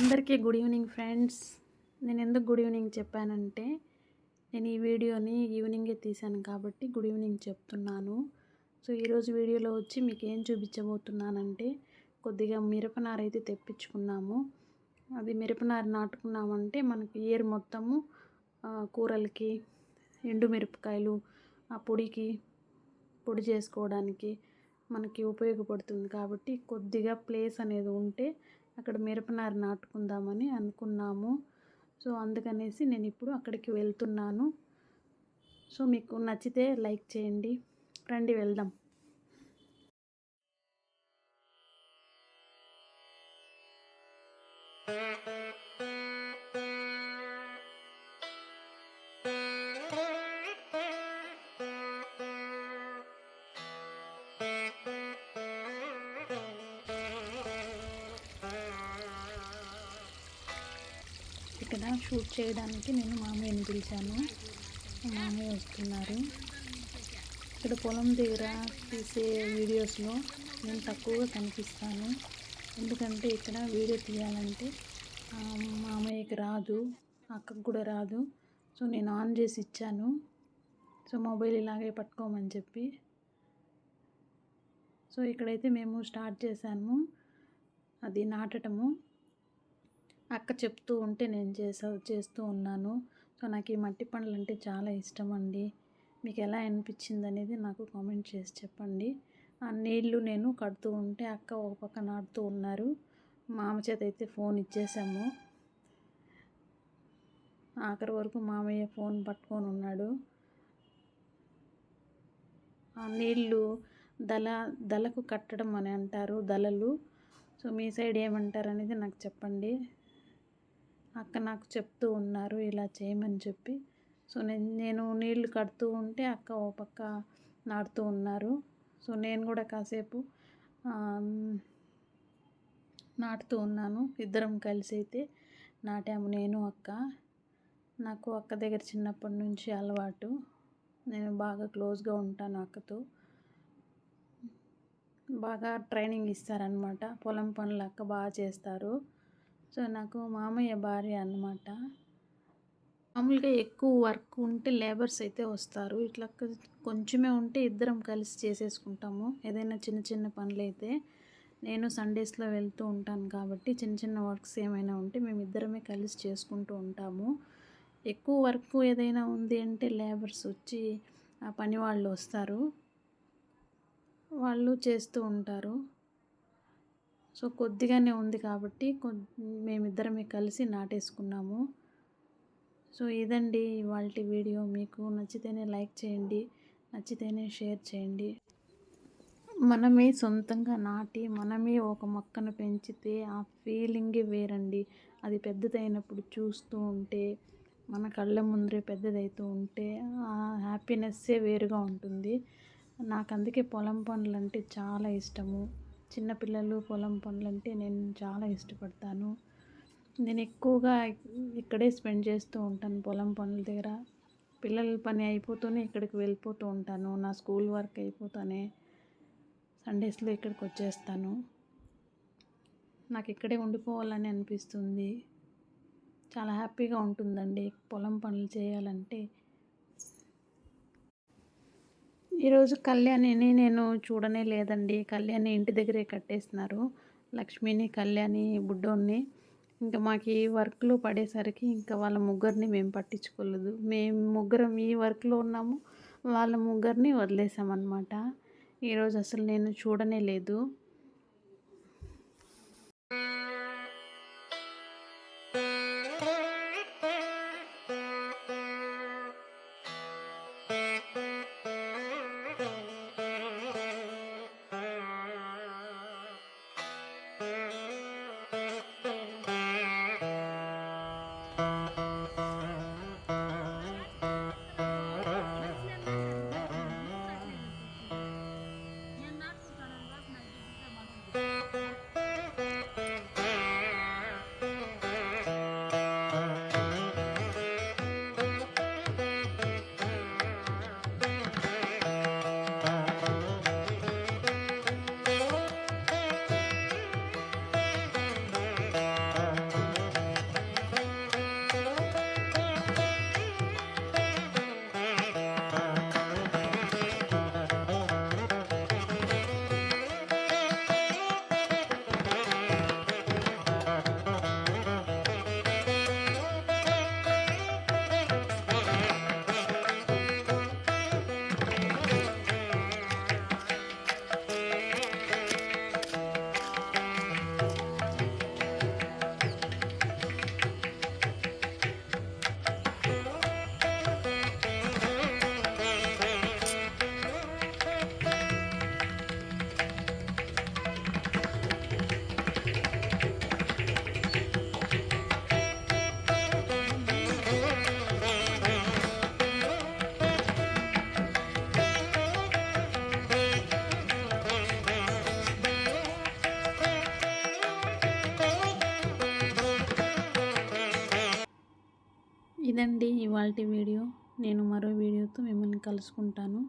అందరికీ good evening friends. నేను ఎందుకు గుడ్ ఈవినింగ్ చెప్పానంటే నేను ఈ వీడియోని ఈవినింగే తీశాను కాబట్టి గుడ్ ఈవినింగ్ చెప్తున్నాను. సో ఈరోజు వీడియోలో వచ్చి మీకు ఏం చూపించబోతున్నానంటే కొద్దిగా మిరపనార అయితే తెప్పించుకున్నాము. అది మిరపనార నాటుకున్నామంటే మనకి ఇయర్ మొత్తము కూరలకి ఎండు మిరపకాయలు ఆ పొడికి పొడి చేసుకోవడానికి మనకి ఉపయోగపడుతుంది కాబట్టి కొద్దిగా ప్లేస్ అనేది ఉంటే అక్కడ మిరపనారు నాటుకుందామని అనుకున్నాము. సో అందుకనేసి నేను ఇప్పుడు అక్కడికి వెళ్తున్నాను. సో మీకు నచ్చితే లైక్ చేయండి. రండి వెళ్దాం. ఇక్కడ షూట్ చేయడానికి నేను మామయ్యని పిలిచాను. మామయ్య వస్తున్నారు. ఇక్కడ పొలం దగ్గర తీసే వీడియోస్లో నేను తక్కువగా కనిపిస్తాను. ఎందుకంటే ఇక్కడ వీడియో తీయాలంటే మామయ్యకి రాదు అక్కకు కూడా రాదు. సో నేను ఆన్ చేసి ఇచ్చాను. సో మొబైల్ ఇలాగే పట్టుకోమని చెప్పి. సో ఇక్కడైతే మేము స్టార్ట్ చేశాము. అది నాటటము. అక్క చెప్తూ ఉంటే నేను చేసా చేస్తూ ఉన్నాను. సో నాకు ఈ మట్టి పనులు అంటే చాలా ఇష్టం అండి మీకు ఎలా అనిపించింది అనేది నాకు కామెంట్ చేసి చెప్పండి. ఆ నీళ్ళు నేను కడుతూ ఉంటే అక్క ఒక పక్క నాటుతూ ఉన్నారు. మామ చేత అయితే ఫోన్ ఇచ్చేసాము. ఆఖరి వరకు మామయ్య ఫోన్ పట్టుకొని ఉన్నాడు. ఆ నీళ్ళు దళ దళకు కట్టడం అని అంటారు దళలు. సో మీ సైడ్ ఏమంటారు అనేది నాకు చెప్పండి. అక్క నాకు చెప్తూ ఉన్నారు ఇలా చేయమని చెప్పి. సో నేను నేను నీళ్ళు కడుతూ ఉంటే అక్క ఓ పక్క నాటుతూ ఉన్నారు. సో నేను కూడా కాసేపు నాటుతూ ఉన్నాను. ఇద్దరం కలిసి అయితే నాటాము. నేను అక్క. నాకు అక్క దగ్గర చిన్నప్పటి నుంచి అలవాటు. నేను బాగా క్లోజ్గా ఉంటాను అక్కతో. బాగా ట్రైనింగ్ ఇస్తారనమాట పొలం పనులు అక్క బాగా చేస్తారు. సో నాకు మామయ్య భార్య అన్నమాట. మామూలుగా ఎక్కువ వర్క్ ఉంటే లేబర్స్ అయితే వస్తారు. ఇట్లా కొంచెమే ఉంటే ఇద్దరం కలిసి చేసేసుకుంటాము. ఏదైనా చిన్న చిన్న పనులు అయితే నేను సండేస్లో వెళ్తూ ఉంటాను కాబట్టి చిన్న చిన్న వర్క్స్ ఏమైనా ఉంటే మేము ఇద్దరమే కలిసి చేసుకుంటూ ఉంటాము. ఎక్కువ వర్క్ ఏదైనా ఉంది అంటే లేబర్స్ వచ్చి ఆ పని వాళ్ళు వస్తారు. వాళ్ళు చేస్తూ ఉంటారు. సో కొద్దిగానే ఉంది కాబట్టి కొద్ మేమిద్దరమే కలిసి నాటేసుకున్నాము. సో ఇదండి ఇవాళ వీడియో. మీకు నచ్చితేనే లైక్ చేయండి నచ్చితేనే షేర్ చేయండి. మనమే సొంతంగా నాటి మనమే ఒక మొక్కను పెంచితే ఆ ఫీలింగే వేరండి. అది పెద్దదైనప్పుడు చూస్తూ ఉంటే మన కళ్ళ ముందరే పెద్దదవుతూ ఉంటే ఆ హ్యాపీనెస్సే వేరుగా ఉంటుంది. నాకు అందుకే పొలం పనులు అంటే చాలా ఇష్టము. చిన్నపిల్లలు పొలం పనులంటే నేను చాలా ఇష్టపడతాను. నేను ఎక్కువగా ఇక్కడే స్పెండ్ చేస్తూ ఉంటాను పొలం పనుల దగ్గర. పిల్లల పని అయిపోతూనే ఇక్కడికి వెళ్ళిపోతూ ఉంటాను. నా స్కూల్ వర్క్ అయిపోతానే సండేస్లో ఇక్కడికి వచ్చేస్తాను. నాకు ఇక్కడే ఉండిపోవాలని అనిపిస్తుంది. చాలా హ్యాపీగా ఉంటుందండి పొలం పనులు చేయాలంటే. ఈరోజు కళ్యాణిని నేను చూడనే లేదండి. కళ్యాణి ఇంటి దగ్గరే కట్టేస్తున్నారు. లక్ష్మిని కళ్యాణి బుడ్డోని ఇంకా మాకు ఈ వర్క్లో పడేసరికి ఇంకా వాళ్ళ ముగ్గురిని మేము పట్టించుకోలేదు. మేము ముగ్గురం ఈ వర్క్లో ఉన్నాము. వాళ్ళ ముగ్గురిని వదిలేసామన్నమాట. ఈరోజు అసలు నేను చూడనే లేదు. ఇదండి ఇవాళ వీడియో. నేను మరో వీడియోతో మిమ్మల్ని కలుసుకుంటాను.